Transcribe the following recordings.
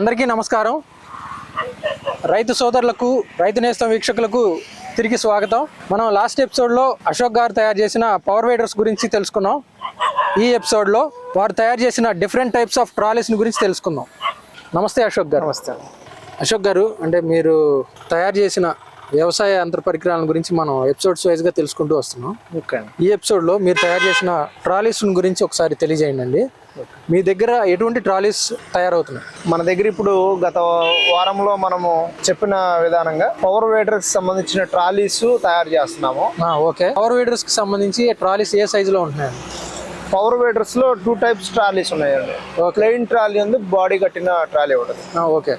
అందరికీ నమస్కారం. రైతు సోదరులకు రైతు నేస్తం వీక్షకులకు తిరిగి స్వాగతం. మనం లాస్ట్ ఎపిసోడ్లో అశోక్ గారు తయారు చేసిన పవర్ వైడర్స్ గురించి తెలుసుకున్నాం. ఈ ఎపిసోడ్లో వారు తయారు చేసిన డిఫరెంట్ టైప్స్ ఆఫ్ ట్రాలీస్ గురించి తెలుసుకుందాం. నమస్తే అశోక్ గారు. నమస్తే. అశోక్ గారు అంటే మీరు తయారు చేసిన వ్యవసాయ యంత్ర పరికరాల గురించి మనం ఎపిసోడ్స్ వైజ్గా తెలుసుకుంటూ వస్తున్నాం. ఓకే. ఈ ఎపిసోడ్లో మీరు తయారు చేసిన ట్రాలీస్ గురించి ఒకసారి తెలియజేయండి మీ దగ్గర ఎటువంటి ట్రాలీస్ తయారవుతున్నాయి? మన దగ్గర ఇప్పుడు గత వారంలో మనము చెప్పిన విధానంగా పవర్ వేడర్కి సంబంధించిన ట్రాలీస్ తయారు చేస్తున్నాము. ఓకే. పవర్ వీడర్స్కి సంబంధించి ట్రాలీస్ ఏ సైజులో ఉంటున్నాయండి పవర్ వేడర్స్లో టూ టైప్స్ ట్రాలీస్ ఉన్నాయండి. ప్లెయిన్ ట్రాలీ ఉంది బాడీ కట్టిన ట్రాలీ ఉంటుంది ఓకే.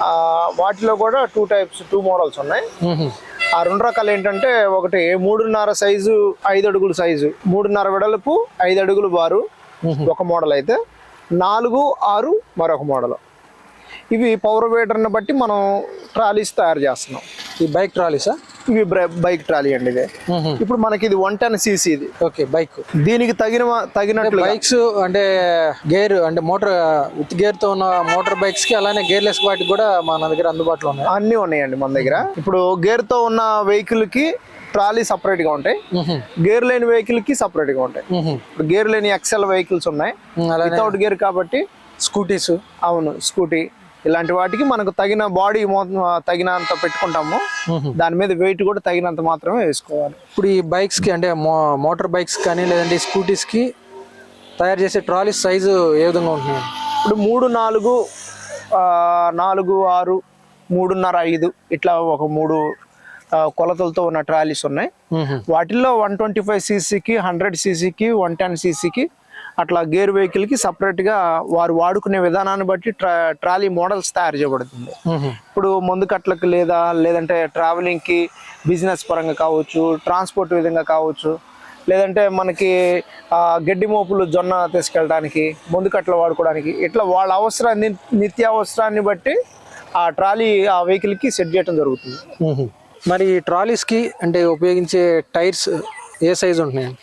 ఆ, వాటిలో కూడా టూ టైప్స్ టూ మోడల్స్ ఉన్నాయి. ఆ రెండు రకాలు ఏంటంటే ఒకటి మూడున్నర సైజు ఐదు అడుగుల సైజు. మూడున్నర వెడల్పు ఐదు అడుగులు బారు. ఒక మోడల్ అయితే. నాలుగు ఆరు మరొక మోడల్. ఇవి పవర్ వేడర్ని బట్టి మనం ట్రాలీస్ తయారు చేస్తున్నాం. ఈ బైక్ ట్రాలీసా? ఇవి బైక్ ట్రాలీ అండి ఇది. ఇప్పుడు మనకి ఇది వన్ టెన్ సీసీ ఇది. Okay bike. దీనికి తగిన తగినట్లు బైక్స్ అంటే గేర్ అంటే మోటార్ విత్ గేర్తో ఉన్న మోటార్ బైక్స్కి అలానే గేర్లెస్ వాటికి కూడా మన దగ్గర అందుబాటులో ఉన్నాయి. అన్నీ ఉన్నాయండి మన దగ్గర. ఇప్పుడు గేర్తో ఉన్న వెహికల్కి ట్రాలీ సపరేట్గా ఉంటాయి. గేర్ లేని వెహికల్కి సపరేట్గా ఉంటాయి. ఇప్పుడు గేర్ లేని ఎక్సెల్ వెహికల్స్ ఉన్నాయి. వితౌట్ గేర్ కాబట్టి స్కూటీస్ అవును స్కూటీ ఇలాంటి వాటికి మనకు తగిన బాడీ తగినంత పెట్టుకుంటాము. దాని మీద వెయిట్ కూడా తగినంత మాత్రమే వేసుకోవాలి. ఇప్పుడు ఈ బైక్స్కి అంటే మోటార్ బైక్స్ కానీ లేదంటే స్కూటీస్కి తయారు చేసే ట్రాలీస్ సైజు ఏ విధంగా ఉంటున్నాయి? ఇప్పుడు మూడు నాలుగు నాలుగు ఆరు మూడున్నర ఐదు ఇట్లా ఒక మూడు కొలతలతో ఉన్న ట్రాలీస్ ఉన్నాయి. వాటిల్లో వన్ ట్వంటీ ఫైవ్ సీసీకి హండ్రెడ్ సీసీకి వన్ టెన్ సీసీకి అట్లా గేర్ వెహికల్కి సపరేట్గా వారు వాడుకునే విధానాన్ని బట్టి ట్రా ట్రాలీ మోడల్స్ తయారు చేయబడుతుంది. ఇప్పుడు మందు కట్లకు లేదా లేదంటే ట్రావెలింగ్కి బిజినెస్ పరంగా కావచ్చు ట్రాన్స్పోర్ట్ విధంగా కావచ్చు లేదంటే మనకి గడ్డి మోపులు జొన్న తీసుకెళ్ళడానికి మందు కట్టలు వాడుకోవడానికి ఇట్లా వాళ్ళ అవసరాన్ని నిత్యావసరాన్ని బట్టి ఆ ట్రాలీ ఆ వెహికల్కి సెట్ చేయడం జరుగుతుంది. మరి ఈ ట్రాలీస్కి అంటే ఉపయోగించే టైర్స్ ఏ సైజు ఉంటున్నాయి?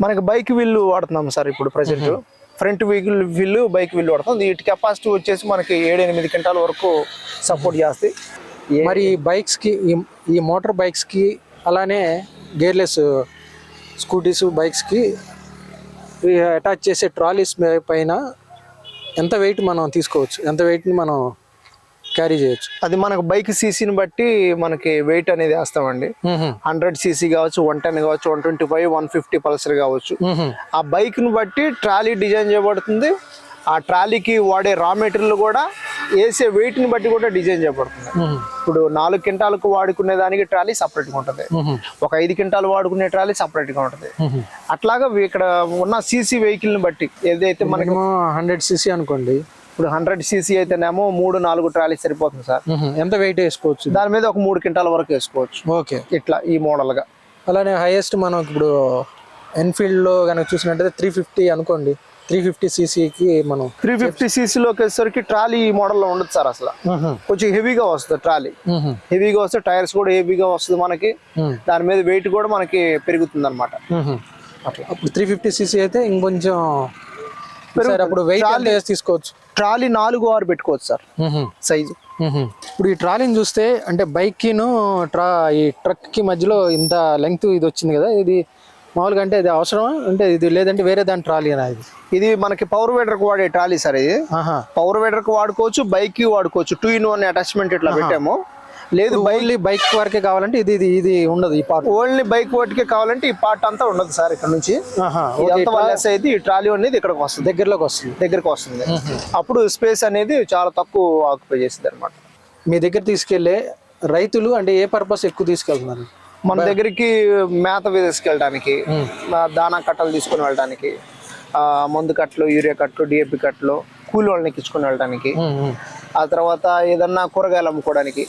మనకి బైక్ వీల్ వాడుతున్నాం సార్ ఇప్పుడు present front wheel bike wheel వాడుతాం వీటి కెపాసిటీ వచ్చేసి మనకి ఏడు ఎనిమిది క్వింటాల వరకు సపోర్ట్ చేస్తాయి మరి ఈ బైక్స్కి ఈ ఈ మోటార్ బైక్స్కి అలానే గేర్లెస్ స్కూటీస్ బైక్స్కి అటాచ్ చేసే ట్రాలీస్ పైన ఎంత వెయిట్ మనం తీసుకోవచ్చు? ఎంత weight ని మనం క్యారీ చేయొచ్చు. అది మనకు బైక్ సీసీని బట్టి మనకి వెయిట్ అనేది వేస్తామండి. హండ్రెడ్ సీసీ కావచ్చు వన్ టెన్ కావచ్చు one twenty five one fifty Pulsar కావచ్చు. ఆ బైక్ను బట్టి ట్రాలీ డిజైన్ చేయబడుతుంది. ఆ ట్రాలీకి వాడే రా మెటీరియల్ కూడా వేసే weight ని బట్టి కూడా డిజైన్ చేయబడుతుంది. ఇప్పుడు నాలుగు క్వింటాలకు వాడుకునే దానికి ట్రాలీ సపరేట్గా ఉంటుంది. ఒక ఐదు క్వింటాలు వాడుకునే ట్రాలీ సపరేట్గా ఉంటుంది. అట్లాగా ఇక్కడ ఉన్న సీసీ వెహికల్ని బట్టి ఏదైతే మనకి హండ్రెడ్ సీసీ అనుకోండి. ఇప్పుడు హండ్రెడ్ సీసీ అయితేనేమో మూడు నాలుగు ట్రాలీ సరిపోతుంది సార్. ఎంత వెయిట్ వేసుకోవచ్చు? దాని మీద ఒక మూడు క్వింటాల వరకు వేసుకోవచ్చు. ఓకే. ఇట్లా ఈ మోడల్గా. అలానే హైయెస్ట్ మనం ఇప్పుడు ఎన్ఫీల్డ్లో కనుక చూసినట్టయితే త్రీ ఫిఫ్టీ అనుకోండి. త్రీ ఫిఫ్టీ సీసీకి మనం త్రీ ఫిఫ్టీ సీసీలోకి వచ్చేసరికి ట్రాలీ ఈ మోడల్లో ఉండదు సార్ అసలు. కొంచెం హెవీగా వస్తుంది ట్రాలీ. హెవీగా వస్తే టైర్స్ కూడా హెవీగా వస్తుంది మనకి. దాని మీద వెయిట్ కూడా మనకి పెరుగుతుంది అనమాట అప్పుడు త్రీ ఫిఫ్టీ సీసీ అయితే ఇంకొంచెం సార్ అప్పుడు వెయిట్ తీసుకోవచ్చు? ట్రాలీ నాలుగు ఆరు పెట్టుకోవచ్చు సార్. సైజు. ఇప్పుడు ఈ ట్రాలీని చూస్తే అంటే బైక్కిను ట్రా ఈ ట్రక్కి మధ్యలో ఇంత లెంగ్త్ ఇది వచ్చింది కదా ఇది మామూలుగా అంటే ఇది అవసరమా? అంటే ఇది లేదంటే వేరే దాని ట్రాలీ అనా ఇది? మనకి పవర్ వేడర్కి వాడే ట్రాలీ సార్ ఇది. పవర్ వేడర్కి వాడుకోవచ్చు బైక్కి వాడుకోవచ్చు. టూ ఇన్ వన్ అటాచ్మెంట్ ఇట్లా పెట్టాము. లేదు ఓన్లీ బైక్ వరకే కావాలంటే ఇది ఇది ఇది ఉండదు ఈ పార్ట్ ఓన్లీ బైక్ వాటికే కావాలంటే ఈ పార్ట్ అంతా ఉండదు సార్ ఇక్కడ నుంచి. అయితే ఈ ట్రాలీ అనేది ఇక్కడికి వస్తుంది. దగ్గరలోకి వస్తుంది. దగ్గరికి వస్తుంది. అప్పుడు స్పేస్ అనేది చాలా తక్కువ ఆక్యుపై చేస్తుంది అనమాట మీ దగ్గర తీసుకెళ్ళే రైతులు అంటే ఏ పర్పస్ ఎక్కువ తీసుకెళ్తున్నారు? మన దగ్గరికి మేత తీసుకెళ్ళడానికి దానా కట్టలు తీసుకుని వెళ్ళడానికి ఆ, మందు కట్టలు యూరియా కట్టలు డిఏపి కట్టలు కూలి వాళ్ళని ఎక్కించుకుని వెళ్ళడానికి ఆ తర్వాత ఏదన్నా కూరగాయలు అమ్ముకోవడానికి.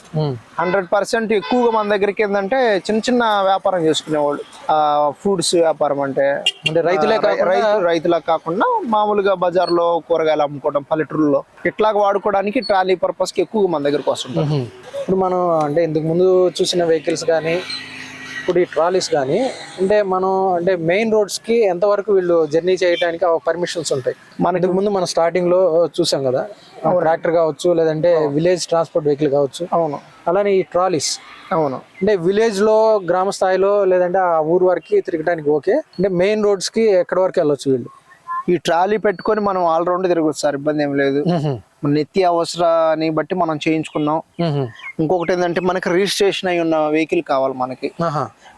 హండ్రెడ్ పర్సెంట్ ఎక్కువగా మన దగ్గరికి ఏంటంటే చిన్న చిన్న వ్యాపారం చేసుకునేవాళ్ళు. ఆ ఫ్రూట్స్ వ్యాపారం అంటే అంటే రైతులే రైతు రైతులకు కాకుండా మామూలుగా బజార్లో కూరగాయలు అమ్ముకోవడం పల్లెటూరులో ఇట్లాగ వాడుకోవడానికి ట్రాలీ పర్పస్కి ఎక్కువగా మన దగ్గరకు వస్తుంటారు. ఇప్పుడు మనం అంటే ఇంతకు ముందు చూసిన వెహికల్స్ కానీ ఇప్పుడు ఈ ట్రాలీస్ కానీ అంటే మనం అంటే మెయిన్ రోడ్స్కి ఎంతవరకు వీళ్ళు జర్నీ చేయడానికి పర్మిషన్స్ ఉంటాయి? మన ఇంతకు ముందు మనం స్టార్టింగ్లో చూసాం కదా ట్రాక్టర్ కావచ్చు లేదంటే విలేజ్ ట్రాన్స్పోర్ట్ వెహికల్ కావచ్చు అవును. అలానే ఈ ట్రాలీస్. అవును. అంటే విలేజ్లో గ్రామ స్థాయిలో లేదంటే ఆ ఊరు వరకు తిరగడానికి ఓకే. అంటే మెయిన్ రోడ్స్కి ఎక్కడి వరకు వెళ్ళొచ్చు వీళ్ళు? ఈ ట్రాలీ పెట్టుకొని మనం ఆల్రౌండ్ తిరగచ్చు సార్. ఇబ్బంది ఏం లేదు. మన నిత్య అవసరాన్ని బట్టి మనం చేయించుకున్నాం. ఇంకొకటి ఏంటంటే మనకి రిజిస్ట్రేషన్ అయి ఉన్న వెహికల్ కావాలి మనకి.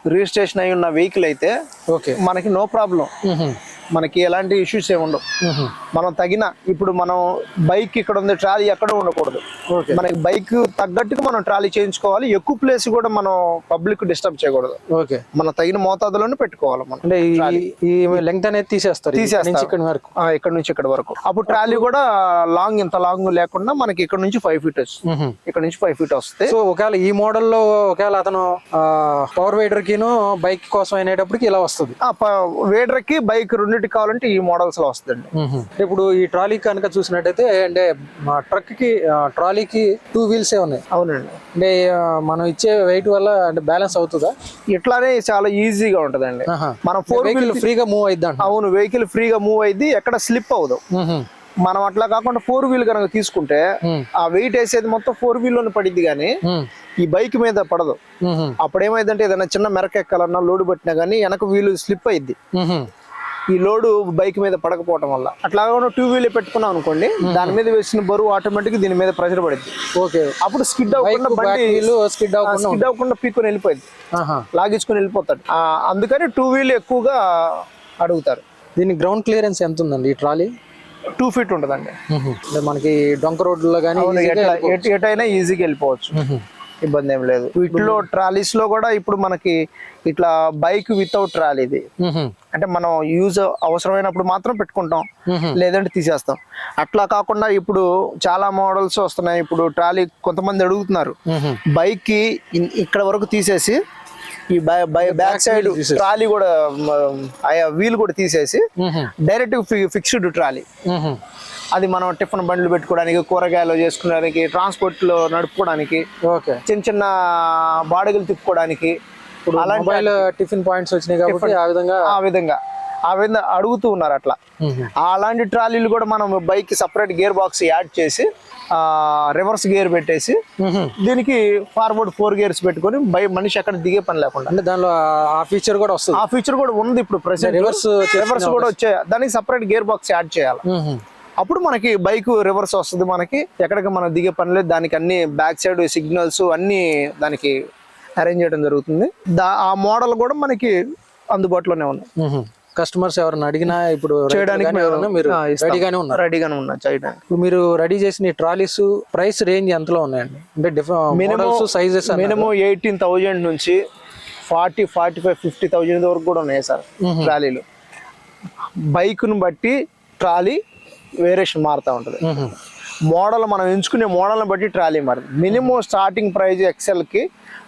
రిజిస్ట్రేషన్ అయి ఉన్న వెహికల్ అయితే ఓకే. మనకి నో ప్రాబ్లం. మనకి ఎలాంటి ఇష్యూస్ ఏమి ఉండవు. మనం తగిన ఇప్పుడు మనం బైక్ ఇక్కడ ఉంది ట్రాలీ ఎక్కడ ఉండకూడదు. ఓకే. మనకి బైక్ తగ్గట్టుగా మనం ట్రాలీ చేయించుకోవాలి ఎక్కువ ప్లేస్ కూడా మనం పబ్లిక్ డిస్టర్బ్ చేయకూడదు. ఓకే. మన తగిన మోతాదులోనే పెట్టుకోవాలి మనం. అంటే ఈ- లెంగ్త్ అనేది తీసేస్తారు తీసేస్తారు. ఇక్కడ వరకు. ఇక్కడ నుంచి ఇక్కడ వరకు. అప్పుడు ట్రాలీ కూడా లాంగ్ ఇంత లాంగ్ లేకుండా మనకి ఇక్కడ నుంచి ఫైవ్ ఫీట్ వస్తుంది. ఇక్కడ నుంచి ఫైవ్ ఫీట్ వస్తే సో ఒకవేళ ఈ మోడల్లో ఒకవేళ అతను పవర్ వైడర్ కిను బైక్ కోసం అయినప్పటికి ఇలా వస్తుంది. ఆ ప- వేడర్కి బైక్ రెండింటికి కావాలంటే ఈ మోడల్స్లో వస్తుందండి. ఇప్పుడు ఈ ట్రాలీ కనుక చూసినట్టయితే అంటే మా ట్రక్కి ట్రాలీకి టూ వీల్స్ ఏ ఉన్నాయి. అవునండి. అంటే మనం ఇచ్చే వెయిట్ వల్ల అంటే బ్యాలెన్స్ అవుతుందా? ఇట్లానే చాలా ఈజీగా ఉంటదండి. మనం ఫోర్ వెహికల్ ఫ్రీగా మూవ్ అయిద్ది అవును వెహికల్ ఫ్రీగా మూవ్ అయింది ఎక్కడ స్లిప్ అవ్వదు. మనం అట్లా కాకుండా ఫోర్ వీల్ కనుక తీసుకుంటే ఆ వెయిట్ వేసేది మొత్తం ఫోర్ వీల్లోనే పడిద్ది కానీ ఈ బైక్ మీద పడదు. అప్పుడు ఏమైందంటే ఏదైనా చిన్న మెరక ఎక్కాలన్నా లోడ్ పట్టినా కానీ వెనక వీలు స్లిప్ అయింది ఈ లోడు బైక్ మీద పడకపోవటం వల్ల. అట్లా కాకుండా టూ వీలర్ పెట్టుకున్నాం అనుకోండి దాని మీద వేసిన బరువు ఆటోమేటిక్ దీని మీద ప్రెషర్ పడింది ఓకే. అప్పుడు స్కిడ్ అవ్వకుండా బండి స్కిడ్ అవ్వకుండా స్కిడ్ అవ్వకుండా పీక్కొని వెళ్ళిపోయింది. లాగించుకొని వెళ్ళిపోతాడు. అందుకని టూ వీల్ ఎక్కువగా అడుగుతారు. దీని గ్రౌండ్ క్లియరెన్స్ ఎంత ఉందండి ఈ ట్రాలీ? టూ ఫీట్ ఉంటుందండి. మనకి డొంక రోడ్లో కానీ ఎటైనా ఈజీగా వెళ్ళిపోవచ్చు. ఇబ్బంది ఏం లేదు. వీటిలో ట్రాలీస్లో కూడా ఇప్పుడు మనకి ఇట్లా బైక్ వితౌట్ ట్రాలీ ఇది. అంటే మనం యూజ్ అవసరమైనప్పుడు మాత్రం పెట్టుకుంటాం లేదంటే తీసేస్తాం. అట్లా కాకుండా ఇప్పుడు చాలా మోడల్స్ వస్తున్నాయి. ఇప్పుడు ట్రాలీ కొంతమంది అడుగుతున్నారు. బైక్కి ఇక్కడ వరకు తీసేసి ఈ బ్యాక్ సైడ్ ట్రాలీ కూడా వీల్ కూడా తీసేసి డైరెక్ట్ ఫిక్స్డ్ ట్రాలీ. అది మనం టిఫిన్ బండ్లు పెట్టుకోవడానికి కూరగాయలు చేసుకోవడానికి ట్రాన్స్పోర్ట్లో నడుపుకోవడానికి ఓకే. చిన్న చిన్న బాడగలు తిప్పుకోవడానికి మొబైల్ టిఫిన్ పాయింట్స్ వచ్చినాయి కాబట్టి ఆ విధంగా ఆ విధంగా. ఆ విధంగా అడుగుతూ ఉన్నారు అట్లా. అలాంటి ట్రాలీలు కూడా మనం bike separate gear box add చేసి రివర్స్ గేర్ పెట్టేసి దీనికి ఫార్వర్డ్ ఫోర్ గేర్స్ పెట్టుకొని బై మనిషి అక్కడ దిగే పని లేకుండా. అంటే దానిలో ఆ- ఫీచర్ కూడా వస్తుంది. ఆ ఫీచర్ కూడా ఉంది ఇప్పుడు ప్రెసెంట్ Reverse రివర్స్ కూడా వచ్చే దానికి సపరేట్ గేర్ బాక్స్ యాడ్ చేయాలి. అప్పుడు మనకి బైక్ రివర్స్ వస్తుంది మనకి. ఎక్కడికి మనం దిగే పని లేదు. దానికి అన్ని బ్యాక్ సైడ్ సిగ్నల్స్ అన్ని దానికి అరేంజ్ చేయడం జరుగుతుంది. దా ఆ మోడల్ కూడా మనకి అందుబాటులోనే ఉంది కస్టమర్స్ ఎవరైనా అడిగినా ఇప్పుడు చేయడానికి మీరు. రెడీగానే ఉన్నారు. రెడీగానే ఉన్నా చేయడానికి. ఇప్పుడు మీరు రెడీ చేసిన ట్రాలీస్ ప్రైస్ రేంజ్ ఎంతలో ఉన్నాయండి? అంటే different sizes minimum eighteen thousand నుంచి forty forty five fifty thousand వరకు కూడా ఉన్నాయి సార్ ట్రాలీలు. బైక్ను బట్టి ట్రాలీ వేరియేషన్ మారుతూ ఉంటుంది. మోడల్ మనం ఎంచుకునే మోడల్ని బట్టి ట్రాలీ మారుతుంది. Minimum starting price ఎక్సెల్కి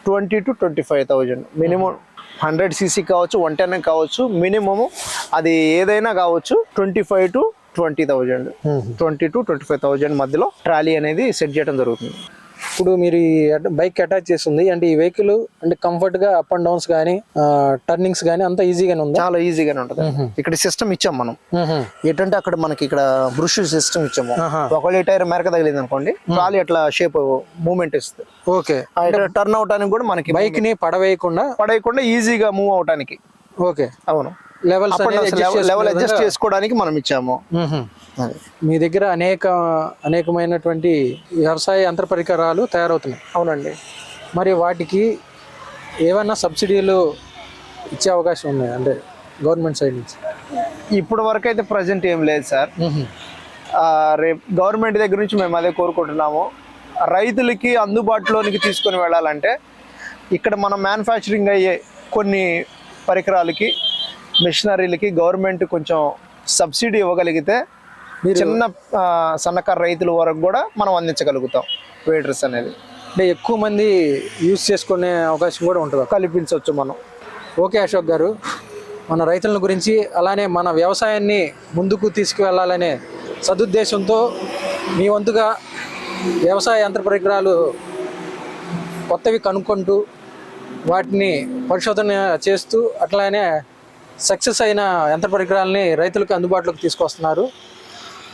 twenty to twenty five thousand. Minimum hundred CC కావచ్చు వన్ టెన్ కావచ్చు మినిమము అది ఏదైనా కావచ్చు twenty five to twenty thousand. Twenty to twenty five thousand మధ్యలో ట్రాలీ అనేది సెట్ చేయడం జరుగుతుంది. ఇప్పుడు మీరు ఈ బైక్ అటాచ్ చేస్తుంది. అంటే ఈ వెహికల్ అంటే కంఫర్ట్గా అప్ అండ్ డౌన్స్ కానీ టర్నింగ్స్ కానీ అంత ఈజీగానే ఉందా? చాలా ఈజీగానే ఉంటుంది. ఇక్కడ సిస్టమ్ ఇచ్చాం మనం. ఏంటంటే అక్కడ మనకి ఇక్కడ బ్రుష్ సిస్టమ్ ఇచ్చాము. ఒకవేళ టైర్ మెరక తగిలింది అనుకోండి ట్రాలీ అట్లా షేప్ మూమెంట్ ఇస్తుంది. ఓకే. టర్న్ అవటానికి కూడా మనకి బైక్ని పడవేయకుండా పడేయకుండా ఈజీగా మూవ్ అవటానికి. ఓకే. అవును. లెవెల్స్ లెవెల్ అడ్జస్ట్ చేసుకోవడానికి మనం ఇచ్చాము. మీ దగ్గర అనేక అనేకమైనటువంటి వ్యవసాయ యంత్ర పరికరాలు తయారవుతున్నాయి. అవునండి. మరి వాటికి ఏమన్నా సబ్సిడీలు ఇచ్చే అవకాశం ఉన్నాయి? అంటే గవర్నమెంట్ సైడ్ నుంచి. ఇప్పటి వరకు అయితే ప్రజెంట్ ఏం లేదు సార్. రేపు గవర్నమెంట్ దగ్గర నుంచి మేము అదే కోరుకుంటున్నాము. రైతులకి అందుబాటులోనికి తీసుకొని వెళ్ళాలంటే ఇక్కడ మనం మ్యానుఫ్యాక్చరింగ్ అయ్యే కొన్ని పరికరాలకి మిషనరీలకి గవర్నమెంట్ కొంచెం సబ్సిడీ ఇవ్వగలిగితే చిన్న సన్నకారు రైతుల వరకు కూడా మనం అందించగలుగుతాం వేడర్స్ అనేది. అంటే ఎక్కువ మంది యూజ్ చేసుకునే అవకాశం కూడా ఉంటుంది. కల్పించవచ్చు మనం. ఓకే అశోక్ గారు మన రైతుల గురించి అలానే మన వ్యవసాయాన్ని ముందుకు తీసుకువెళ్ళాలనే సదుద్దేశంతో మీ వంతుగా వ్యవసాయ యంత్ర పరికరాలు కొత్తవి కనుక్కుంటూ వాటిని పరిశోధన చేస్తూ అట్లానే సక్సెస్ అయిన యంత్ర పరికరాలని రైతులకు అందుబాటులోకి తీసుకొస్తున్నారు.